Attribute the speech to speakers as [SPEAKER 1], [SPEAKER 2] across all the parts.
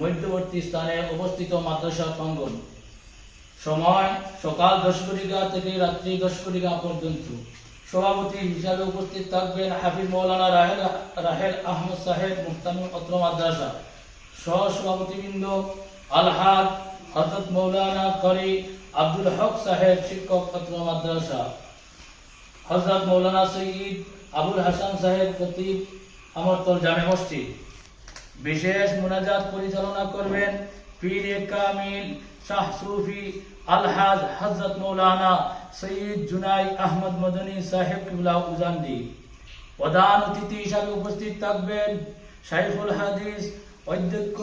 [SPEAKER 1] মধ্যবর্তী স্থানে অবস্থিত মাদ্রাসা প্রাঙ্গন সময় সকাল দশ ঘটিকা থেকে রাত্রি দশ ঘটিকা পর্যন্ত। সভাপতি হিসাবে উপস্থিত থাকবেন হাফিজ মৌলানা রাহেল রাহেল আহমদ সাহেব মুহতামি অত্র মাদ্রাসা। সহ সভাপতিবৃন্দ আলহাদ, হজরত মৌলানা করি আব্দুল হক সাহেব, শিক্ষক অত্র মাদ্রাসা। হজরত মৌলানা সঈদ আবুল হাসান সাহেব, খতিব আমরতল জামে মসজিদ। বিশেষ মোনাজাত পরিচালনা করবেন পীর কামিল শাহ সুফি আলহাজ হজরত মৌলানা সৈয়দ জুনাই আহমদ মদনী সাহেব কিবলা উজান্দি। প্রধান অতিথি হিসাবে উপস্থিত থাকবেন শাইফুল হাদিস অধ্যক্ষ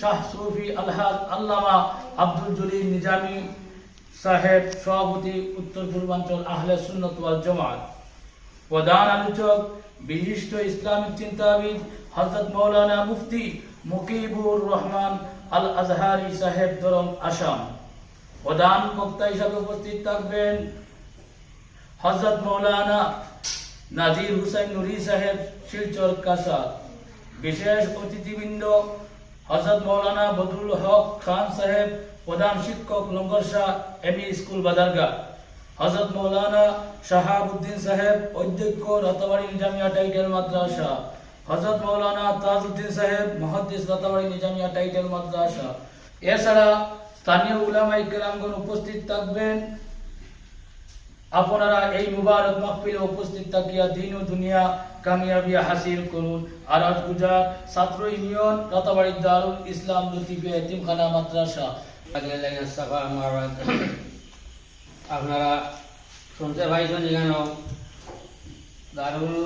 [SPEAKER 1] শাহ সুফি আলহাজ আল্লামা আব্দুল জলিল নিজামী সাহেব, সভাপতি উত্তর পূর্বাঞ্চল আহলে সুন্নত ওয়াল জামাত। প্রধান আলোচক, বিশিষ্ট ইসলামিক চিন্তাবিদ হজরত মৌলানা মুফতি মুকিবুর রহমান আল আজহারি সাহেব দরম আসাম। প্রধান বক্তা হিসাবে উপস্থিত থাকবেন হজরত মৌলানা নাজির হুসাইন নুরি সাহেব, শিলচর কাসা বিশেষ অতিথিবৃন্দ, হজরত মৌলানা বদরুল হক খান সাহেব, প্রধান শিক্ষক, লঙ্গর শাহ, এমই স্কুল বাজারঘাট হজরত মৌলানা শাহাবুদ্দিন সাহেব, অধ্যক্ষ, রতবাড়ি নিজামিয়া টাইটেল মাদ্রাসা। হজরত মৌলানা তাজউদ্দিন সাহেব, মহাদ্দিস রতবাড়ি নিজামিয়া টাইটেল মাদ্রাসা। এছাড়া স্থানীয় উলামাই কেরামগণ উপস্থিত থাকবেন। আপনারা এই মুবারক মাহফিলে উপস্থিত থাকিয়া দিন ও দুনিয়া কামিয়াবি হাসিল করুন। আরাজ গুজার ছাত্র ইউনিয়ন রতাবাড়ি দারুল ইসলাম লতিফিয়া এতিমখানা মাদ্রাসা।
[SPEAKER 2] আপনারা শুনতে পাইছেন এখানে দারুল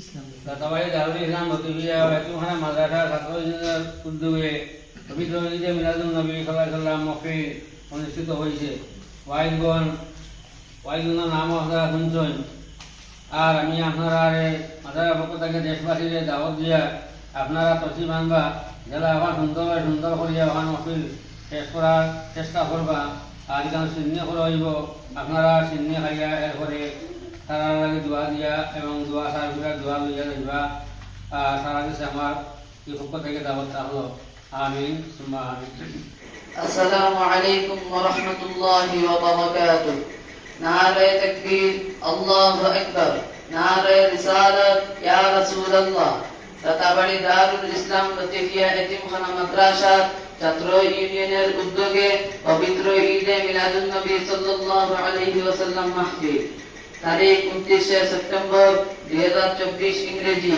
[SPEAKER 1] ইসলাম
[SPEAKER 2] দাতাবাড়ি দারুল ইসলাম লতিফিয়া এতিমখানা মাদ্রাসা ছাত্র ইউনিয়নের উদ্যোগে পবিত্র ঈদে মিলাদুল নবী সাল্লাহ মফিল অনুষ্ঠিত হয়েছে ওয়াইদগণ ওয়াইদগুলোর নাম আপনারা শুনছেন। আর আমি আপনারা মাদারের পক্ষ থেকে দেশবাসীকে দাওয়াত দিয়া আপনারা তসি মানবা জেলা আবার সুন্দর সুন্দর করিয়া ওখান মফিল শেষ করার চেষ্টা করবা। আর এখানে চিহ্নি করা হইব, আপনারা চিহ্নি খাইয়া এরপরে তারা লাগে দোয়া দিয়া এবং দোয়া সারগুলা দোয়া লইয়া যাইবা। আর সারা দেশে আমার এই পক্ষ থেকে দাওয়াত থাকল আমিন সুম্মা আমিন
[SPEAKER 3] السلام عليكم ورحمة الله وبركاته نعرة تكبير الله أكبر نعرة رسالة يا رسول الله রাতাবাড়ি দারুল ইসলাম লতিফিয়া এতিমখানা মাদ্রাসা ছাত্র ইউনিয়নের উদ্যোগে পবিত্র ঈদে মিলাদুন নবী সাল্লাল্লাহু আলাইহি ওয়াসাল্লাম মাহফিল তারিখ উনত্রিশে সেপ্টেম্বর দুই হাজার চব্বিশ ইংরেজি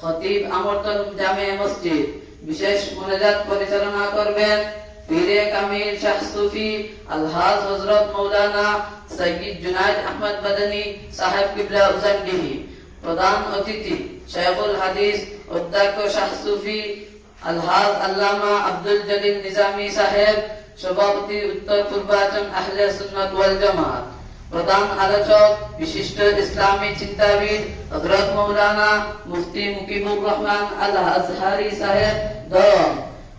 [SPEAKER 3] খতিব আমরতল জামে মসজিদ। বিশেষ মোনাজাত পরিচালনা করবেন পীরে কামিল শাহ সুফি, আলহাজ হজরত মৌলানা সৈয়দ জুনাইদ আহমদ বাদানী, সাহেব কিবলা উজানডিহি প্রধান অতিথি শেখুল হাদিস, অধ্যক্ষ শাহ সুফি, আলহাজ আল্লামা আব্দুল জলিল নিজামী সাহেব, সভাপতি উত্তর পূর্বাঞ্চল আহলে সুন্নাত ওয়াল জামাত। প্রধান আলোচক বিশিষ্ট ইসলামী চিন্তাবিদ হজরত মৌলানা মুফতি মুকিবুর রহমান আল আজহারি সাহেব দরম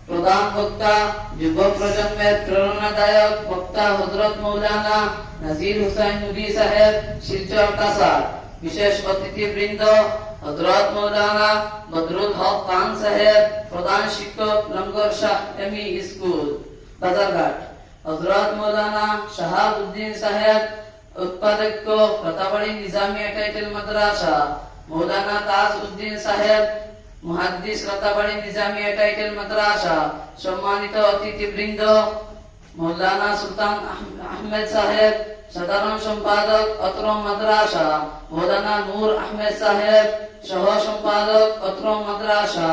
[SPEAKER 3] প্রধান বক্তা যুব প্রজন্মের প্রেরণাদায়ক বক্তা হজরত মৌলানা নাজির হুসাইন নুরি সাহেব শিলচর কাসার বিশেষ অতিথি বৃন্দ হজরত মৌলানা বদরুল হক খান সাহেব প্রধান শিক্ষক লঙ্গর শাহ এমি স্কুল বাজারঘাট হজরত মৌলানা শাহাবুদ্দিন সাহেব উৎপাদক প্রতাপাড়ি নিজামিয়া টাইটেল মাদ্রাসা মৌলানা তাজ উদ্দিন সাহেব মুহাদ্দিস রতাবাড়ি নিজামিয়া টাইটেল মাদ্রাসা সম্মানিত অতিথিবৃন্দ মৌলানা সুলতান আহ- আহমেদ সাহেব সাধারণ সম্পাদক অত্র মাদ্রাসা মৌলানা নূর আহমেদ সাহেব সহ সম্পাদক মাদ্রাসা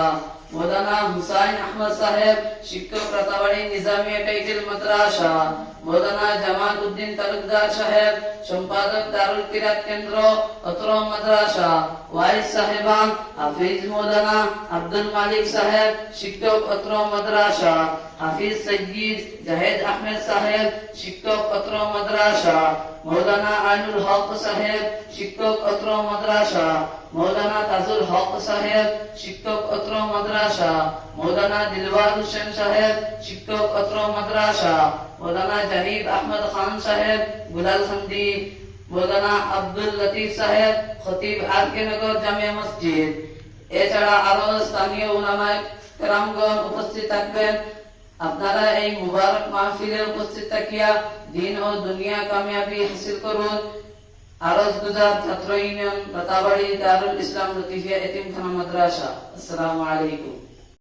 [SPEAKER 3] মৌলানা হুসাইন আহমদ সাহেব শিক্ষক রাতাবাড়ি নিজামিয়া টাইটেল মাদ্রাসা মৌলানা জামাল উদ্দিন তালুকদার সাহেব সম্পাদক দারুল কিরাত কেন্দ্র অত্র মাদ্রাসা ওয়াইস সাহেবান হাফিজ মৌলানা আব্দুল মালিক সাহেব শিক্ষক অত্র মাদ্রাসা হাফিজ সৈয়দ জাহেদ আহমেদ সাহেব শিক্ষক অত্র মাদ্রাসা মৌলানা আইনুল হক সাহেব শিক্ষক অত্র মাদ্রাসা মৌলানা তাজুল হক সাহেব, শিক্ষক অত্র মাদ্রাসা। মৌলানা দিলওয়ার হোসেন সাহেব, শিক্ষক অত্র মাদ্রাসা। মৌলানা জাহিদ আহমদ খান সাহেব গুলালখান্দি মৌলানা আব্দুল লতিফ সাহেব, খতিব আর কে নগর জামিয়া মসজিদ। এছাড়া আরও স্থানীয় উলামায়ে কেরামগণ উপস্থিত থাকবেন। আপনারা এই মুবারক মাহফিলে উপস্থিত থাকিয়া দিন ও দুনিয়া কামিয়াবি হাসিল করুন। আরজ গুজার ছাত্র ইউনিয়ন রতাবাড়ি দারুল ইসলাম লতিফিয়া এতিমখানা মাদ্রাসা আসসালামু আলাইকুম